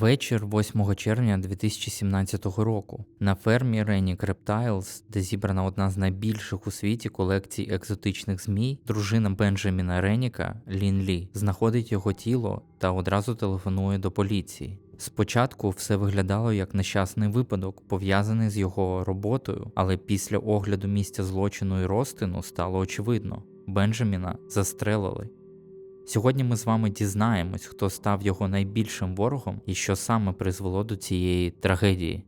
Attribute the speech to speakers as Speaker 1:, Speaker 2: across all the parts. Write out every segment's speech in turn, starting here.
Speaker 1: Вечір 8 червня 2017 року на фермі Ренік Рептайлз, де зібрана одна з найбільших у світі колекцій екзотичних змій, дружина Бенджаміна Реніка Лін Лі знаходить його тіло та одразу телефонує до поліції. Спочатку все виглядало як нещасний випадок, пов'язаний з його роботою, але після огляду місця злочину і розтину стало очевидно: Бенджаміна застрелили. Сьогодні ми з вами дізнаємось, хто став його найбільшим ворогом і що саме призвело до цієї трагедії.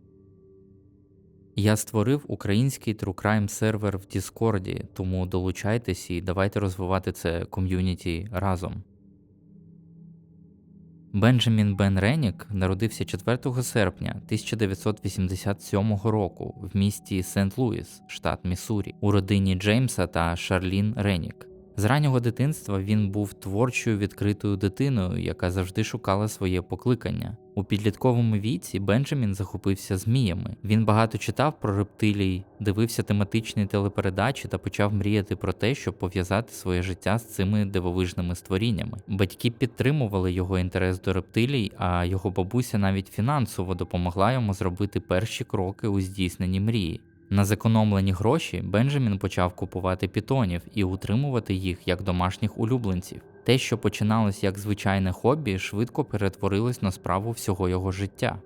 Speaker 1: Я створив український True Crime сервер в Діскорді, тому долучайтесь і давайте розвивати це ком'юніті разом. Бенджамін Бен Ренік народився 4 серпня 1987 року в місті Сент-Луіс, штат Міссурі, у родині Джеймса та Шарлін Ренік. З раннього дитинства він був творчою відкритою дитиною, яка завжди шукала своє покликання. У підлітковому віці Бенджамін захопився зміями. Він багато читав про рептилій, дивився тематичні телепередачі та почав мріяти про те, щоб пов'язати своє життя з цими дивовижними створіннями. Батьки підтримували його інтерес до рептилій, а його бабуся навіть фінансово допомогла йому зробити перші кроки у здійсненні мрії. На зекономлені гроші Бенджамін почав купувати пітонів і утримувати їх як домашніх улюбленців. Те, що починалось як звичайне хобі, швидко перетворилось на справу всього його життя.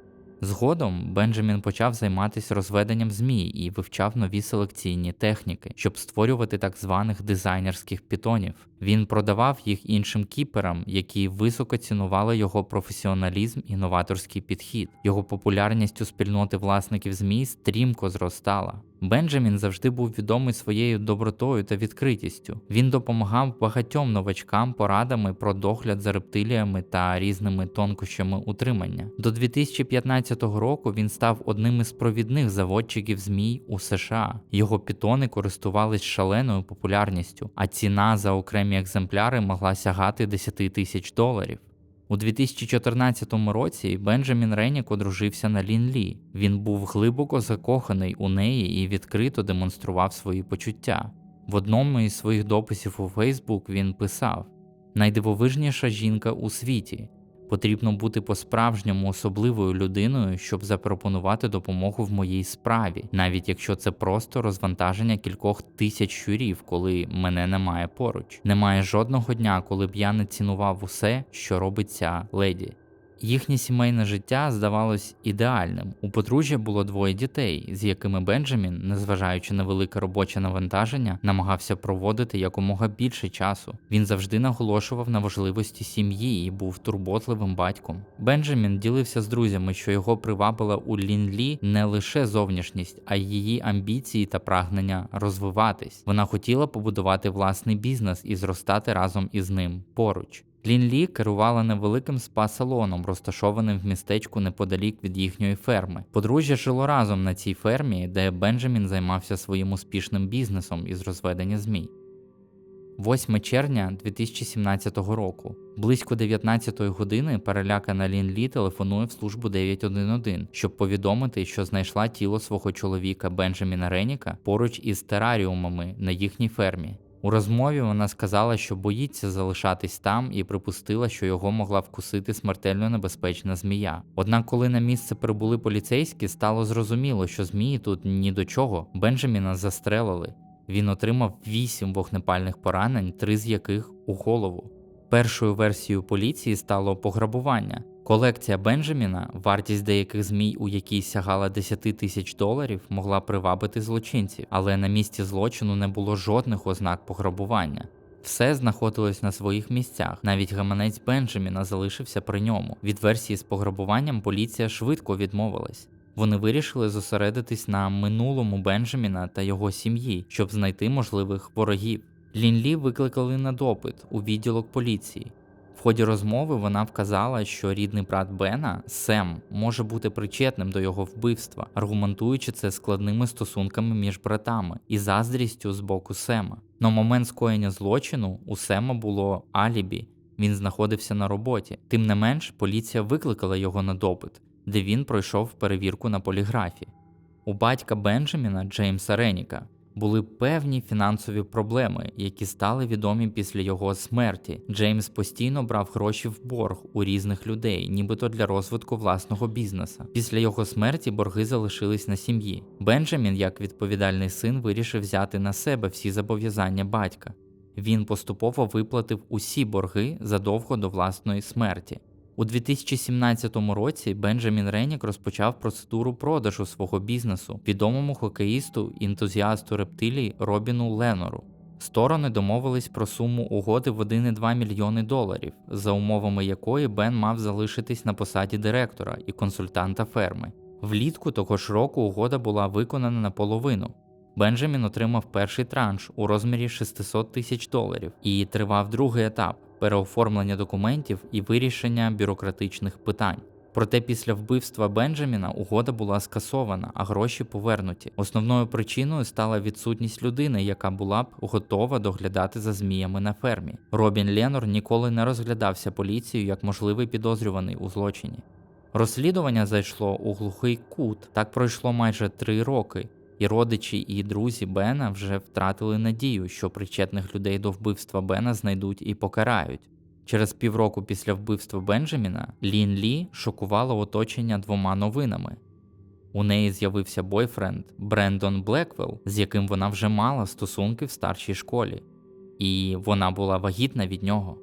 Speaker 1: Згодом Бенджамін почав займатися розведенням змій і вивчав нові селекційні техніки, щоб створювати так званих дизайнерських пітонів. Він продавав їх іншим кіперам, які високо цінували його професіоналізм і новаторський підхід. Його популярність у спільноти власників змій стрімко зростала. Бенджамін завжди був відомий своєю добротою та відкритістю. Він допомагав багатьом новачкам порадами про догляд за рептиліями та різними тонкощами утримання. До 2015 року він став одним із провідних заводчиків змій у США. Його пітони користувались шаленою популярністю, а ціна за окремі екземпляри могла сягати 10 тисяч доларів. У 2014 році Бенджамін Ренік одружився на Лін Лі. Він був глибоко закоханий у неї і відкрито демонстрував свої почуття. В одному із своїх дописів у Фейсбук він писав: найдивовижніша жінка у світі. Потрібно бути по-справжньому особливою людиною, щоб запропонувати допомогу в моїй справі, навіть якщо це просто розвантаження кількох тисяч щурів, коли мене немає поруч. Немає жодного дня, коли б я не цінував усе, що робить ця леді. Їхнє сімейне життя здавалось ідеальним. У подружжя було двоє дітей, з якими Бенджамін, незважаючи на велике робоче навантаження, намагався проводити якомога більше часу. Він завжди наголошував на важливості сім'ї і був турботливим батьком. Бенджамін ділився з друзями, що його привабила у Лін Лі не лише зовнішність, а й її амбіції та прагнення розвиватись. Вона хотіла побудувати власний бізнес і зростати разом із ним поруч. Лін Лі керувала невеликим спа-салоном, розташованим в містечку неподалік від їхньої ферми. Подружжя жило разом на цій фермі, де Бенджамін займався своїм успішним бізнесом із розведення змій. 8 червня 2017 року. Близько 19 години перелякана Лін Лі телефонує в службу 911, щоб повідомити, що знайшла тіло свого чоловіка Бенджаміна Реніка поруч із тераріумами на їхній фермі. У розмові вона сказала, що боїться залишатись там, і припустила, що його могла вкусити смертельно небезпечна змія. Однак, коли на місце прибули поліцейські, стало зрозуміло, що змії тут ні до чого. Бенджаміна застрелили. Він отримав вісім вогнепальних поранень, три з яких у голову. Першою версією поліції стало пограбування. Колекція Бенджаміна, вартість деяких змій, у якій сягала 10 тисяч доларів, могла привабити злочинців, але на місці злочину не було жодних ознак пограбування. Все знаходилось на своїх місцях. Навіть гаманець Бенджаміна залишився при ньому. Від версії з пограбуванням поліція швидко відмовилась. Вони вирішили зосередитись на минулому Бенджаміна та його сім'ї, щоб знайти можливих ворогів. Лінлі викликали на допит у відділок поліції. В ході розмови вона вказала, що рідний брат Бена Сем може бути причетним до його вбивства, аргументуючи це складними стосунками між братами і заздрістю з боку Сема. На момент скоєння злочину у Сема було алібі, він знаходився на роботі. Тим не менш, поліція викликала його на допит, де він пройшов перевірку на поліграфі. У батька Бенджаміна Джеймса Реніка Були певні фінансові проблеми, які стали відомі після його смерті. Джеймс постійно брав гроші в борг у різних людей, нібито для розвитку власного бізнеса. Після його смерті борги залишились на сім'ї. Бенджамін, як відповідальний син, вирішив взяти на себе всі зобов'язання батька. Він поступово виплатив усі борги задовго до власної смерті. У 2017 році Бенджамін Ренік розпочав процедуру продажу свого бізнесу відомому хокеїсту ентузіасту рептилій Робіну Ленору. Сторони домовились про суму угоди в 1,2 мільйони доларів, за умовами якої Бен мав залишитись на посаді директора і консультанта ферми. Влітку того ж року угода була виконана наполовину. Бенджамін отримав перший транш у розмірі 600 тисяч доларів і тривав другий етап переоформлення документів і вирішення бюрократичних питань. Проте після вбивства Бенджаміна угода була скасована, а гроші повернуті. Основною причиною стала відсутність людини, яка була б готова доглядати за зміями на фермі. Робін Ленор ніколи не розглядався поліцією як можливий підозрюваний у злочині. Розслідування зайшло у глухий кут. Так пройшло майже три роки, і родичі і друзі Бена вже втратили надію, що причетних людей до вбивства Бена знайдуть і покарають. Через півроку після вбивства Бенджаміна Лін Лі шокувала оточення двома новинами. У неї з'явився бойфренд Брендон Блеквелл, з яким вона вже мала стосунки в старшій школі, і вона була вагітна від нього.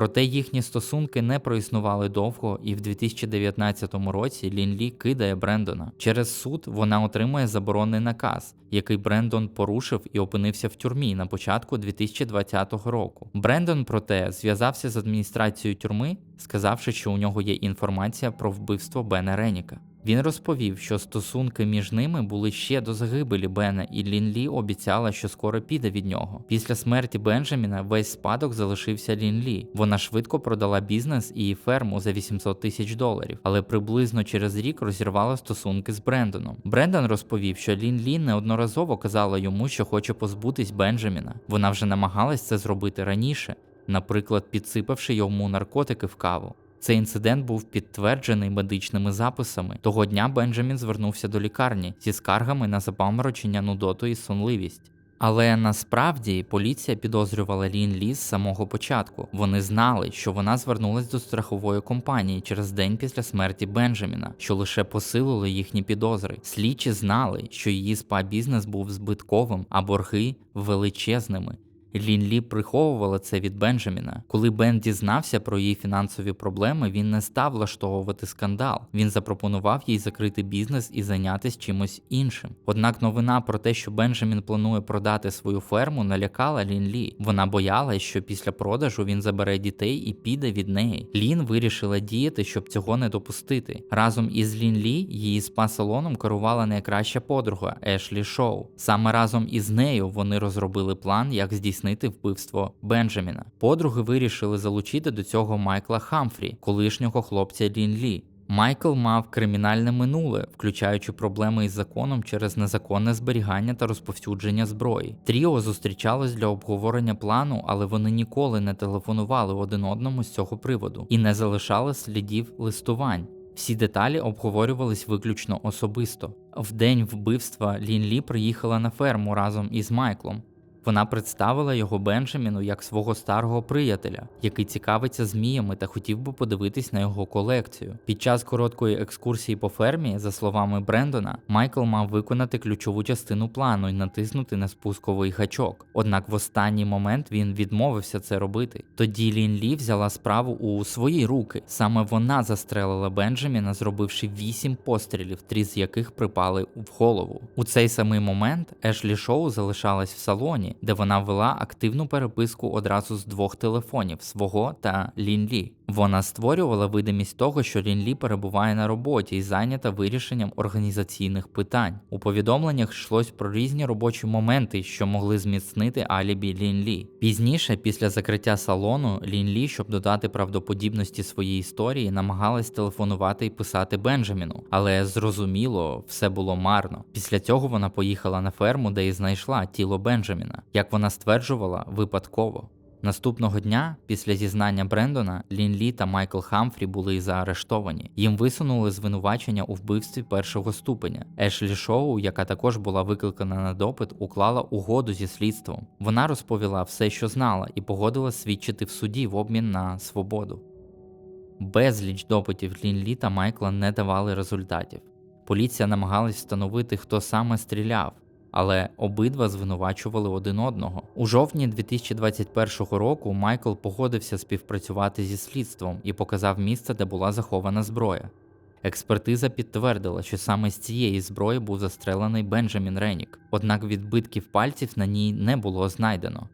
Speaker 1: Проте їхні стосунки не проіснували довго, і в 2019 році Лінлі кидає Брендона. Через суд вона отримує заборонний наказ, який Брендон порушив і опинився в тюрмі на початку 2020 року. Брендон, проте, зв'язався з адміністрацією тюрми, сказавши, що у нього є інформація про вбивство Бена Реніка. Він розповів, що стосунки між ними були ще до загибелі Бена, і Лін Лі обіцяла, що скоро піде від нього. Після смерті Бенджаміна весь спадок залишився Лін Лі. Вона швидко продала бізнес і ферму за 800 тисяч доларів, але приблизно через рік розірвала стосунки з Брендоном. Брендон розповів, що Лін Лі неодноразово казала йому, що хоче позбутись Бенджаміна. Вона вже намагалась це зробити раніше, наприклад, підсипавши йому наркотики в каву. Цей інцидент був підтверджений медичними записами. Того дня Бенджамін звернувся до лікарні зі скаргами на запаморочення, нудоту і сонливість. Але насправді поліція підозрювала Лін Лі з самого початку. Вони знали, що вона звернулась до страхової компанії через день після смерті Бенджаміна, що лише посилило їхні підозри. Слідчі знали, що її спа бізнес був збитковим, а борги величезними. Лін Лі приховувала це від Бенджаміна. Коли Бен дізнався про її фінансові проблеми, він не став влаштовувати скандал. Він запропонував їй закрити бізнес і зайнятися чимось іншим. Однак новина про те, що Бенджамін планує продати свою ферму, налякала Лін Лі. Вона боялась, що після продажу він забере дітей і піде від неї. Лін вирішила діяти, щоб цього не допустити. Разом із Лін Лі її спа-салоном керувала найкраща подруга Ешлі Шоу. Саме разом із нею вони розробили план, як здійснити здійснити вбивство Бенджаміна. Подруги вирішили залучити до цього Майкла Хамфрі, колишнього хлопця Лін Лі. Майкл мав кримінальне минуле, включаючи проблеми із законом через незаконне зберігання та розповсюдження зброї. Тріо зустрічалось для обговорення плану, але вони ніколи не телефонували один одному з цього приводу і не залишали слідів листувань. Всі деталі обговорювались виключно особисто. В день вбивства Лін Лі приїхала на ферму разом із Майклом. Вона представила його Бенджаміну як свого старого приятеля, який цікавиться зміями та хотів би подивитись на його колекцію. Під час короткої екскурсії по фермі, за словами Брендона, Майкл мав виконати ключову частину плану і натиснути на спусковий гачок. Однак в останній момент він відмовився це робити. Тоді Лін Лі взяла справу у свої руки. Саме вона застрелила Бенджаміна, зробивши вісім пострілів, три з яких припали в голову. У цей самий момент Ешлі Шоу залишалась в салоні де вона вела активну переписку одразу з двох телефонів свого та Лін Лі. Вона створювала видимість того, що Лін Лі перебуває на роботі і зайнята вирішенням організаційних питань. У повідомленнях йшлось про різні робочі моменти, що могли зміцнити алібі Лін Лі. Пізніше, після закриття салону, Лін Лі, щоб додати правдоподібності своєї історії, намагалась телефонувати і писати Бенджаміну, але зрозуміло, все було марно. Після цього вона поїхала на ферму, де і знайшла тіло Бенджаміна. Як вона стверджувала, випадково. Наступного дня, після зізнання Брендона, Лін Лі та Майкл Хамфрі були заарештовані. Їм висунули звинувачення у вбивстві першого ступеня. Ешлі Шоу, яка також була викликана на допит, уклала угоду зі слідством. Вона розповіла все, що знала, і погодила свідчити в суді в обмін на свободу. Безліч допитів Лін Лі та Майкла не давали результатів. Поліція намагалась встановити, хто саме стріляв, але обидва звинувачували один одного. У жовтні 2021 року Майкл погодився співпрацювати зі слідством і показав місце, де була захована зброя. Експертиза підтвердила, що саме з цієї зброї був застрелений Бенджамін Ренік, однак відбитків пальців на ній не було знайдено.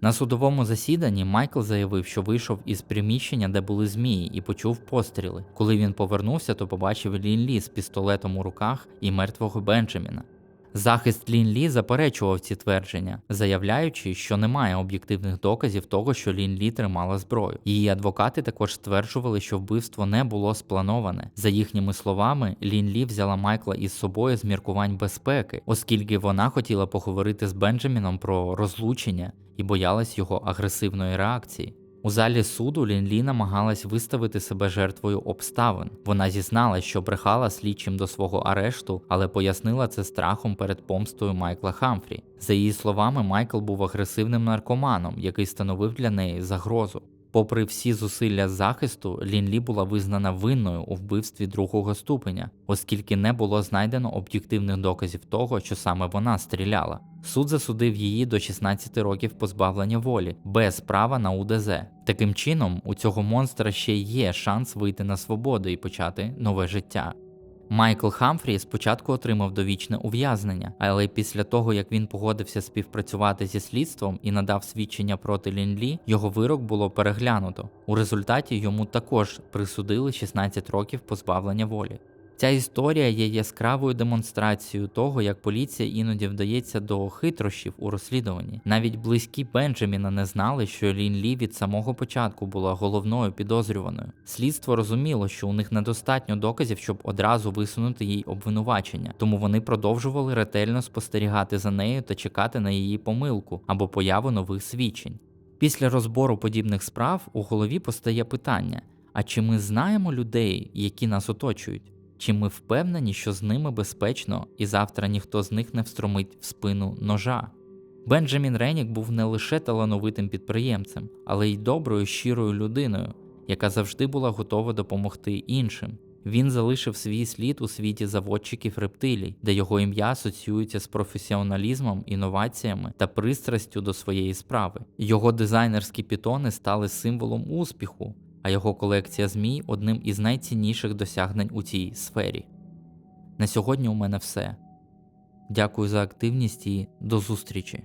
Speaker 1: На судовому засіданні Майкл заявив, що вийшов із приміщення, де були змії, і почув постріли. Коли він повернувся, то побачив Лін Лі з пістолетом у руках і мертвого Бенджаміна. Захист Лін Лі заперечував ці твердження, заявляючи, що немає об'єктивних доказів того, що Лін Лі тримала зброю. Її адвокати також стверджували, що вбивство не було сплановане. За їхніми словами, Лін Лі взяла Майкла із собою з міркувань безпеки, оскільки вона хотіла поговорити з Бенджаміном про розлучення і боялась його агресивної реакції. У залі суду Лінлі намагалась виставити себе жертвою обставин. Вона зізналась, що брехала слідчим до свого арешту, але пояснила це страхом перед помстою Майкла Хамфрі. За її словами, Майкл був агресивним наркоманом, який становив для неї загрозу. Попри всі зусилля захисту, Лін Лі була визнана винною у вбивстві другого ступеня, оскільки не було знайдено об'єктивних доказів того, що саме вона стріляла. Суд засудив її до 16 років позбавлення волі без права на УДЗ. Таким чином, у цього монстра ще є шанс вийти на свободу і почати нове життя. Майкл Хамфрі спочатку отримав довічне ув'язнення, але після того, як він погодився співпрацювати зі слідством і надав свідчення проти Лінлі, його вирок було переглянуто. У результаті йому також присудили 16 років позбавлення волі. Ця історія є яскравою демонстрацією того, як поліція іноді вдається до хитрощів у розслідуванні. Навіть близькі Бенджаміна не знали, що Лін Лі від самого початку була головною підозрюваною. Слідство розуміло, що у них недостатньо доказів, щоб одразу висунути їй обвинувачення, тому вони продовжували ретельно спостерігати за нею та чекати на її помилку або появу нових свідчень. Після розбору подібних справ у голові постає питання: а чи ми знаємо людей, які нас оточують? Чи ми впевнені, що з ними безпечно і завтра ніхто з них не встромить в спину ножа? Бенджамін Ренік був не лише талановитим підприємцем, але й доброю щирою людиною, яка завжди була готова допомогти іншим. Він залишив свій слід у світі заводчиків рептилій, де його ім'я асоціюється з професіоналізмом, інноваціями та пристрастю до своєї справи. Його дизайнерські пітони стали символом успіху, а його колекція змій одним із найцінніших досягнень у цій сфері. На сьогодні у мене все. Дякую за активність і до зустрічі!